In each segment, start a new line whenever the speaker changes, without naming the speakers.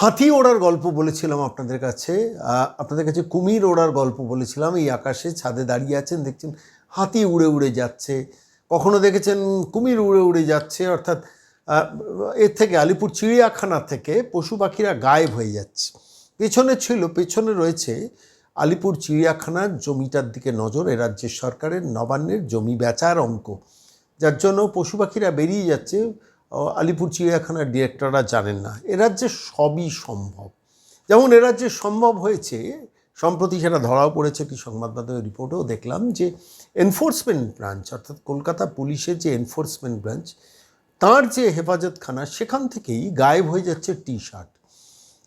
হাতি ওড়ার গল্প বলেছিলাম আপনাদের কাছে। আপনাদের কাছে কুমির ওড়ার গল্প বলেছিলাম। এই আকাশে ছাদে দাঁড়িয়ে আছেন, দেখছেন হাতি উড়ে উড়ে যাচ্ছে। কখনো দেখেছেন কুমির উড়ে উড়ে যাচ্ছে? অর্থাৎ এর থেকে আলিপুর চিড়িয়াখানা থেকে পশু পাখিরা গায়েব হয়ে যাচ্ছে। পেছনে ছিল, পেছনে রয়েছে আলিপুর চিড়িয়াখানার জমিটার দিকে নজর, এ রাজ্যের সরকারের নবান্নের জমি বেচার অঙ্ক যার জন্য পশু পাখিরা বেরিয়ে যাচ্ছে আলিপুর চিড়িয়াখানার ডিরেক্টররা জানেন না। এ রাজ্যে সবই সম্ভব। যেমন এ রাজ্যে সম্ভব হয়েছে, সম্প্রতি সেটা ধরাও পড়েছে একটি সংবাদ মাধ্যমের রিপোর্টেও দেখলাম যে এনফোর্সমেন্ট ব্রাঞ্চ, অর্থাৎ কলকাতা পুলিশের যে এনফোর্সমেন্ট ব্রাঞ্চ, তার যে হেফাজতখানা, সেখান থেকেই গায়েব হয়ে যাচ্ছে টি শার্ট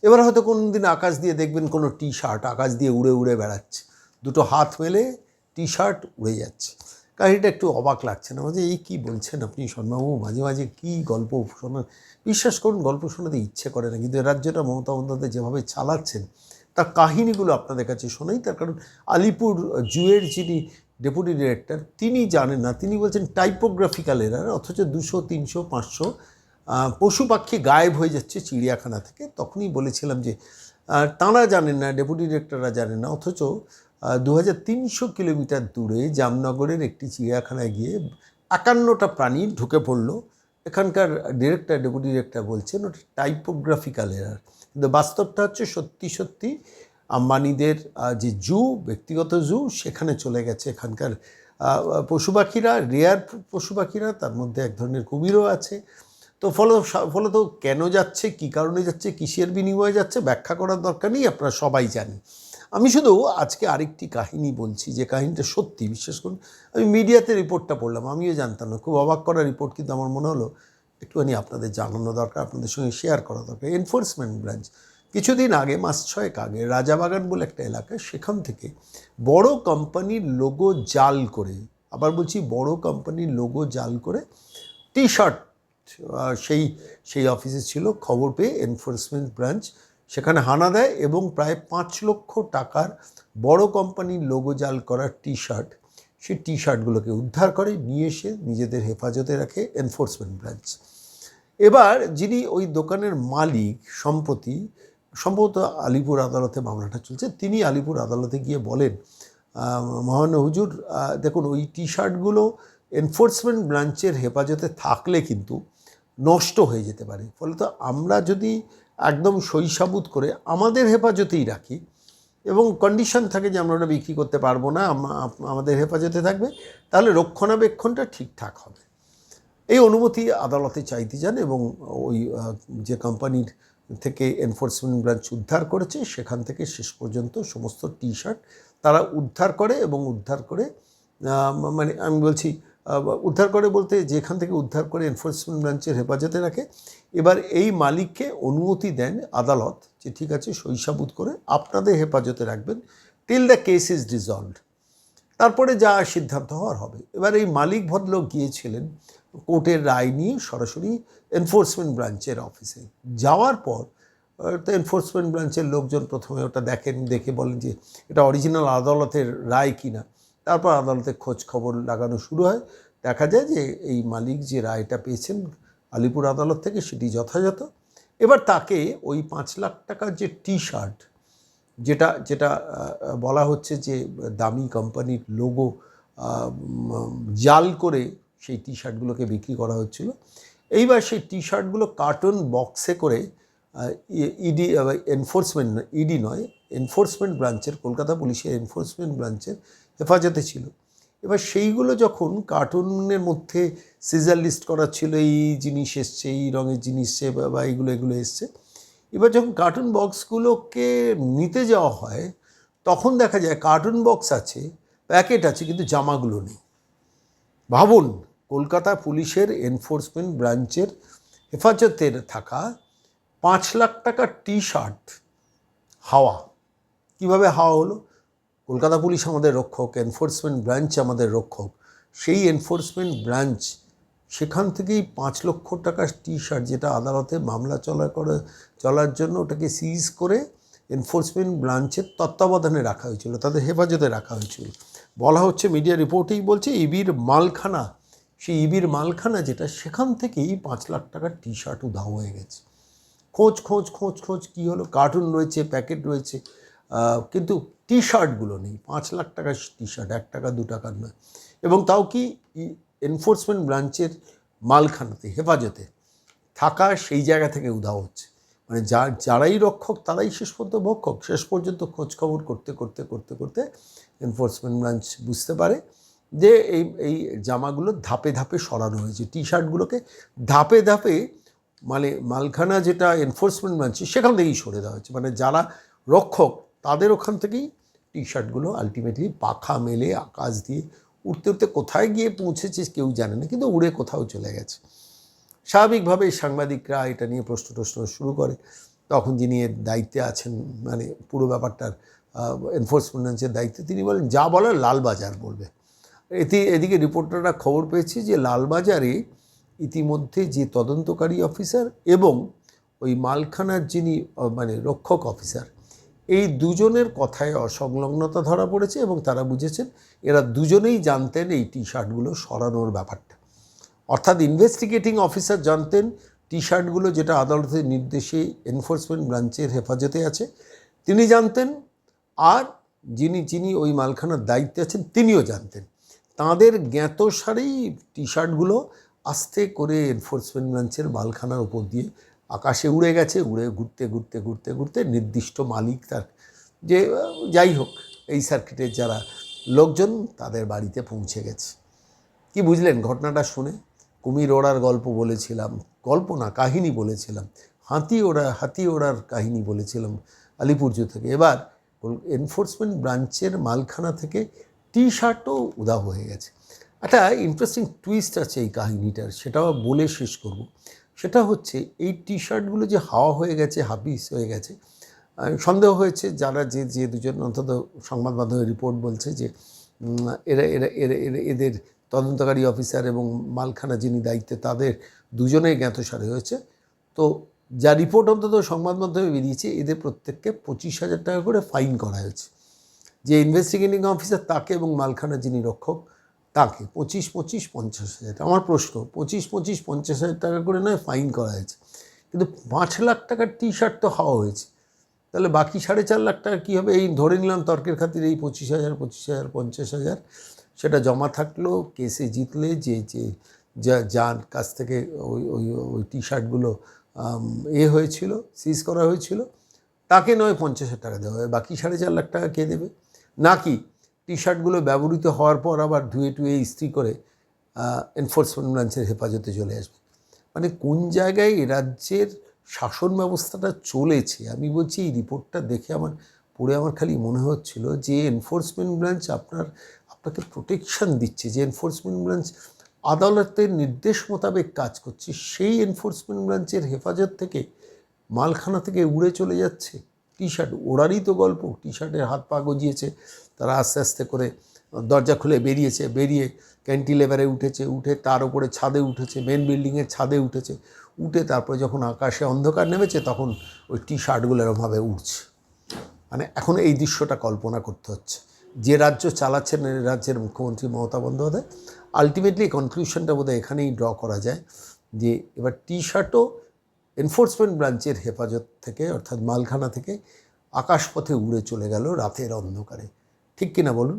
এবার হয়তো কোনো দিন আকাশ দিয়ে দেখবেন কোনো টি শার্ট আকাশ দিয়ে উড়ে উড়ে বেড়াচ্ছে। দুটো হাত মেলে টি শার্ট উড়ে যাচ্ছে। কাহিনিটা একটু অবাক লাগছে না। যে এই কী বলছেন আপনি শর্মাবাবু মাঝে মাঝে কী গল্প শোনান বিশ্বাস করুন, গল্প শোনাতে ইচ্ছে করে না। কিন্তু রাজ্যটা মমতা বন্দ্যোপাধ্যায় যেভাবে চালাচ্ছেন, তার কাহিনীগুলো আপনাদের কাছে শোনাই। তার কারণ আলিপুর জুয়ের যিনি ডেপুটি ডিরেক্টর, তিনি জানেন না। তিনি বলছেন, টাইপোগ্রাফিক্যাল এরার অথচ দুশো, তিনশো, পাঁচশো পশু পাখি গায়েব হয়ে যাচ্ছে চিড়িয়াখানা থেকে। তখনই বলেছিলাম যে তাঁরা জানেন না, ডেপুটি ডিরেক্টররা জানেন না। অথচ দু হাজার তিনশো কিলোমিটার দূরে জামনগরের একটি চিড়িয়াখানায় গিয়ে একান্নটা প্রাণী ঢুকে পড়ল। এখানকার ডিরেক্টর, ডেপুটি ডিরেক্টর বলছেন, ওটা টাইপোগ্রাফিক্যাল এরার কিন্তু বাস্তবটা হচ্ছে সত্যি সত্যি আম্বানিদের যে জু, ব্যক্তিগত জু, সেখানে চলে গেছে। এখানকার পশু পাখিরা রেয়ার পশু পাখিরা, তার মধ্যে এক ধরনের কুমিরও আছে। তো ফল, ফলত কেন যাচ্ছে, কী কারণে যাচ্ছে, কিসের বিনিময়ে যাচ্ছে, ব্যাখ্যা করার দরকার নেই, আপনারা সবাই জানেন। আমি শুধু আজকে আরেকটি কাহিনী বলছি, যে কাহিনীটা সত্যি বিশ্বাস করুন আমি মিডিয়াতে রিপোর্টটা পড়লাম, আমিও জানতাম না, খুব অবাক করা রিপোর্ট, কিন্তু আমার মনে হলো একটুখানি আপনাদের জানানো দরকার, আপনাদের সঙ্গে শেয়ার করা দরকার। এনফোর্সমেন্ট ব্রাঞ্চ কিছুদিন আগে, মাস ছয়েক আগে, রাজাবাগান বলে একটা এলাকা, সেখান থেকে বড় কোম্পানির লোগো জাল করে, আবার বলছি বড় কোম্পানির লোগো জাল করে টি শার্ট সেই সেই অফিসে ছিল, খবর পেয়ে এনফোর্সমেন্ট ব্রাঞ্চ সেখানে হানা দেয় এবং প্রায় পাঁচ লক্ষ টাকার বড় কোম্পানির লোগো জাল করা টি শার্ট সেই টি শার্টগুলোকে উদ্ধার করে, নিয়ে এসে নিজেদের হেফাজতে রাখে এনফোর্সমেন্ট ব্রাঞ্চ এবার যিনি ওই দোকানের মালিক সম্প্রতি, সম্ভবত আলিপুর আদালতে মামলাটা চলছে, তিনি আলিপুর আদালতে গিয়ে বলেন মহান হুজুর দেখুন ওই টি শার্টগুলো এনফোর্সমেন্ট ব্রাঞ্চের হেফাজতে থাকলে কিন্তু নষ্ট হয়ে যেতে পারে। ফলে তো আমরা যদি একদম সৈসাবুত করে আমাদের হেফাজতেই রাখি এবং কন্ডিশন থাকে যে আমরা ওটা বিক্রি করতে পারব না আমাদের হেফাজতে থাকবে, তাহলে রক্ষণাবেক্ষণটা ঠিকঠাক হবে। এই অনুমতি আদালতে চাইতে যান এবং ওই যে কোম্পানির থেকে এনফোর্সমেন্ট ব্রাঞ্চ উদ্ধার করেছে, সেখান থেকে শেষ পর্যন্ত সমস্ত টি শার্ট তারা উদ্ধার করে এবং উদ্ধার করে মানে আমি বলছি উদ্ধার করে বলতে যেখান থেকে উদ্ধার করে এনফোর্সমেন্ট ব্রাঞ্চের হেফাজতে রাখে। এবার এই মালিককে অনুমতি দেন আদালত যে ঠিক আছে শৈশাবুত করে আপনাদের হেফাজতে রাখবেন till the case is resolved তারপরে যা সিদ্ধান্ত হওয়ার হবে। এবার এই মালিক ভদ্রলোক গিয়েছিলেন কোর্টের রায় নিয়ে সরাসরি এনফোর্সমেন্ট ব্রাঞ্চের অফিসে যাওয়ার পর তো এনফোর্সমেন্ট ব্রাঞ্চের লোকজন প্রথমে ওটা দেখেন, দেখে বলেন যে এটা অরিজিনাল আদালতের রায় কিনা। তারপর আদালতে খোঁজ খবর লাগানো শুরু হয়। দেখা যায় যে এই মালিক যে রায়টা পেয়েছেন আলিপুর আদালত থেকে সেটি যথাযথ। এবার তাকে ওই পাঁচ লাখ টাকার যে টি শার্ট যেটা যেটা বলা হচ্ছে যে দামি কোম্পানির লোগো জাল করে সেই টি শার্টগুলোকে বিক্রি করা হচ্ছিল। এইবার সেই টি শার্টগুলো কার্টুন বক্সে করে ইডি এনফোর্সমেন্ট ইডি নয় এনফোর্সমেন্ট ব্রাঞ্চের কলকাতা পুলিশের এনফোর্সমেন্ট ব্রাঞ্চের হেফাজতে ছিল। এবার সেইগুলো যখন কার্টুনের মধ্যে সিজার লিস্ট করা ছিল, এই জিনিস এসছে, এই রঙের জিনিস এসছে বা- এইগুলো এগুলো এসছে। এবার যখন কার্টুন বক্সগুলোকে নিতে যাওয়া হয়, তখন দেখা যায় কার্টুন বক্স আছে প্যাকেট আছে, কিন্তু জামাগুলো নেই। ভাবুন, কলকাতা পুলিশের এনফোর্সমেন্ট ব্রাঞ্চের হেফাজতের থাকা পাঁচ লাখ টাকার টি শার্ট হাওয়া। কীভাবে হাওয়া হলো? কলকাতা পুলিশ আমাদের রক্ষক এনফোর্সমেন্ট ব্রাঞ্চ আমাদের রক্ষক। সেই এনফোর্সমেন্ট ব্রাঞ্চ সেখান থেকেই পাঁচ লক্ষ টাকার টি শার্ট যেটা আদালতে মামলা চলা করে, চলার জন্য ওটাকে সিজ করে এনফোর্সমেন্ট ব্রাঞ্চের তত্ত্বাবধানে রাখা হয়েছিল, তাদের হেফাজতে রাখা হয়েছিল। বলা হচ্ছে মিডিয়া রিপোর্টেই বলছে, ইবির মালখানা, সেই ইবির মালখানা যেটা, সেখান থেকেই পাঁচ লাখ টাকার টি শার্ট উধাও হয়ে গেছে। খোঁজ খোঁজ খোঁজ খোঁজ, কী হলো? কার্টুন রয়েছে প্যাকেট রয়েছে। কিন্তু টি শার্টগুলো নেই। পাঁচ লাখ টাকার টি শার্ট এক টাকা, দু টাকার নয়। এবং তাও কি এনফোর্সমেন্ট ব্রাঞ্চের মালখানাতে, হেফাজতে থাকা সেই জায়গা থেকে উধাও হচ্ছে। মানে যা যারাই রক্ষক, তারাই শেষ পর্যন্ত ভক্ষক। শেষ পর্যন্ত খোঁজ খবর করতে করতে করতে করতে এনফোর্সমেন্ট ব্রাঞ্চ বুঝতে পারে যে এই এই জামাগুলো ধাপে ধাপে সরানো হয়েছে। টি শার্টগুলোকে ধাপে ধাপে মানে মালখানা যেটা এনফোর্সমেন্ট ব্রাঞ্চ সেখান থেকেই সরে দেওয়া হয়েছে। মানে যারা রক্ষক তাদের ওখান থেকেই টি শার্টগুলো আলটিমেটলি পাখা মেলে আকাশ দিয়ে। উঠতে উঠতে কোথায় গিয়ে পৌঁছেছে কেউ জানে না, কিন্তু উড়ে কোথাও চলে গেছে। স্বাভাবিকভাবেই সাংবাদিকরা এটা নিয়ে প্রশ্ন টশ্ন শুরু করে। তখন যিনি এর দায়িত্বে আছেন মানে পুরো ব্যাপারটার এনফোর্সমেন্ট ব্রাঞ্চের দায়িত্বে তিনি বলেন, যা বলার লালবাজার বলবে। এতে, এদিকে রিপোর্টাররা খবর পেয়েছি যে লালবাজারে ইতিমধ্যে যে তদন্তকারী অফিসার এবং ওই মালখানার যিনি মানে রক্ষক অফিসার এই দুজনের কথায় অসংলগ্নতা ধরা পড়েছে এবং তারা বুঝেছেন এরা দুজনেই জানতেন এই টি শার্টগুলো সরানোর ব্যাপারটা। অর্থাৎ ইনভেস্টিগেটিং অফিসার জানতেন টি শার্টগুলো যেটা আদালতের নির্দেশে এনফোর্সমেন্ট ব্রাঞ্চের হেফাজতে আছে। তিনি জানতেন আর যিনি যিনি ওই মালখানার দায়িত্বে আছেন তিনিও জানতেন। তাঁদের জ্ঞাতসারেই টি শার্টগুলো আস্তে করে এনফোর্সমেন্ট ব্রাঞ্চের মালখানার উপর দিয়ে আকাশে উড়ে গেছে, উড়ে ঘুরতে ঘুরতে ঘুরতে ঘুরতে নির্দিষ্ট মালিক তার যে, যাই হোক, এই সার্কিটের যারা লোকজন তাদের বাড়িতে পৌঁছে গেছে। কি বুঝলেন ঘটনাটা শুনে? কুমির ওড়ার গল্প বলেছিলাম, গল্প না, কাহিনী বলেছিলাম, হাতি ওড়া, হাতি ওড়ার কাহিনী বলেছিলাম আলিপুরজু থেকে। এবার এনফোর্সমেন্ট ব্রাঞ্চের মালখানা থেকে টি শার্টও উদা হয়ে গেছে। একটা ইন্টারেস্টিং টুইস্ট আছে এই কাহিনীটার, সেটাও বলে শেষ করব। সেটা হচ্ছে এই টি শার্টগুলো যে হাওয়া হয়ে গেছে, হাবিস হয়ে গেছে সন্দেহ হয়েছে যারা যে যে দুজন অন্তত সংবাদ মাধ্যমে রিপোর্ট বলছে যে এরা এরা এরা, এরা- এদের তদন্তকারী অফিসার এবং মালখানা যিনি দায়িত্বে তাদের দুজনেই জ্ঞাতসারে হয়েছে। তো যা রিপোর্ট অন্তত সংবাদ মাধ্যমে বেরিয়েছে, এদের প্রত্যেককে পঁচিশ হাজার টাকা করে ফাইন করা হয়েছে। যে ইনভেস্টিগেটিং অফিসার তাকে এবং মালখানা যিনি রক্ষক তাকে পঁচিশ পঁচিশ, পঞ্চাশ হাজার টাকা। আমার প্রশ্ন, পঁচিশ পঁচিশ, পঞ্চাশ হাজার টাকা করে নয় ফাইন করা হয়েছে। কিন্তু পাঁচ লাখ টাকার টি শার্ট তো হওয়া হয়েছে। তাহলে বাকি সাড়ে চার লাখ টাকা কী হবে? এই ধরে নিলাম তর্কের খাতিরে এই পঁচিশ হাজার পঁচিশ হাজার, পঞ্চাশ হাজার। সেটা জমা থাকল, কেসে জিতলে যে যে, যা, যার কাছ থেকে ওই ওই ওই টি শার্টগুলো এ হয়েছিল সিজ করা হয়েছিল, তাকে নয় পঞ্চাশ হাজার টাকা দেওয়া হবে। বাকি সাড়ে চার লাখ টাকা কে দেবে? নাকি টি শার্টগুলো ব্যবহৃত হওয়ার পর আবার ধুয়ে টুয়ে ইস্ত্রি করে এনফোর্সমেন্ট ব্রাঞ্চের হেফাজতে চলে আসবে। মানে কোন জায়গায় এ রাজ্যের শাসন ব্যবস্থাটা চলেছে? আমি বলছি এই রিপোর্টটা দেখে আমার, পড়ে আমার খালি মনে হচ্ছিল যে এনফোর্সমেন্ট ব্রাঞ্চ আপনার, আপনাকে প্রোটেকশন দিচ্ছে, যে এনফোর্সমেন্ট ব্রাঞ্চ আদালতের নির্দেশ মোতাবেক কাজ করছে, সেই এনফোর্সমেন্ট ব্রাঞ্চের হেফাজত থেকে মালখানা থেকে উড়ে চলে যাচ্ছে। টি শার্ট ওড়ারই তো গল্প টি শার্টের হাত পা গজিয়েছে। তারা আস্তে আস্তে করে দরজা খুলে বেরিয়েছে, বেরিয়ে ক্যান্টিলেভারে উঠেছে, উঠে তার উপরে ছাদে উঠেছে মেন বিল্ডিংয়ের ছাদে উঠেছে। উঠে তারপরে যখন আকাশে অন্ধকার নেমেছে তখন ওই টি শার্টগুলো এরমভাবে উঠছে মানে এখন এই দৃশ্যটা কল্পনা করতে হচ্ছে। যে রাজ্য চালাচ্ছেন রাজ্যের মুখ্যমন্ত্রী মমতা বন্দ্যোপাধ্যায় আলটিমেটলি কনক্লুশনটা বোধহয় এখানেই ড্র করা যায় যে এবার টি শার্টও এনফোর্সমেন্ট ব্রাঞ্চের হেফাজত থেকে, অর্থাৎ মালখানা থেকে আকাশপথে উড়ে চলে গেল রাতের অন্ধকারে। ঠিক কিনা বলুন?